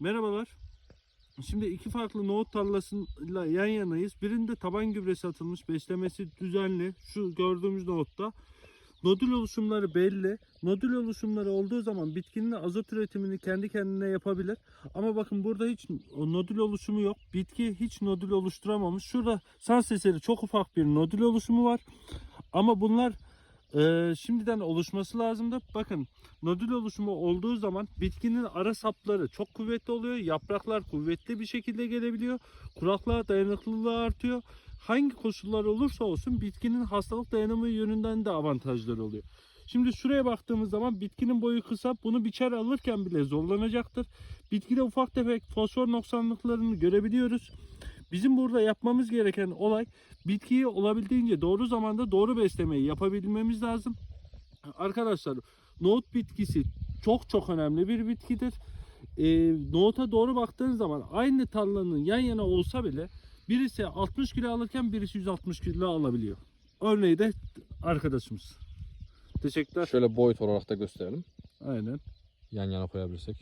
Merhabalar. Şimdi iki farklı nohut tarlasıyla yan yanayız. Birinde taban gübresi atılmış, beslemesi düzenli. Şu gördüğümüz nohutta. Nodül oluşumları belli. Nodül oluşumları olduğu zaman bitkinin azot üretimini kendi kendine yapabilir. Ama bakın burada hiç nodül oluşumu yok. Bitki hiç nodül oluşturamamış. Şurada sans eseri çok ufak bir nodül oluşumu var. Ama bunlar e, şimdiden oluşması lazımdı. Bakın nodül oluşumu olduğu zaman bitkinin ara sapları çok kuvvetli oluyor. Yapraklar kuvvetli bir şekilde gelebiliyor. Kuraklığa dayanıklılığı artıyor. Hangi koşullar olursa olsun bitkinin hastalık dayanımı yönünden de avantajları oluyor. Şimdi şuraya baktığımız zaman bitkinin boyu kısa. Bunu biçer alırken bile zorlanacaktır. Bitkide ufak tefek fosfor noksanlıklarını görebiliyoruz. Bizim burada yapmamız gereken olay bitkiyi olabildiğince doğru zamanda doğru beslemeyi yapabilmemiz lazım. Arkadaşlar nohut bitkisi çok çok önemli bir bitkidir. Ee, nohuta doğru baktığınız zaman aynı tarlanın yan yana olsa bile birisi 60 kilo alırken birisi 160 kilo alabiliyor. Örneği de arkadaşımız. Teşekkürler. Şöyle boyut olarak da gösterelim. Aynen. Yan yana koyabilirsek.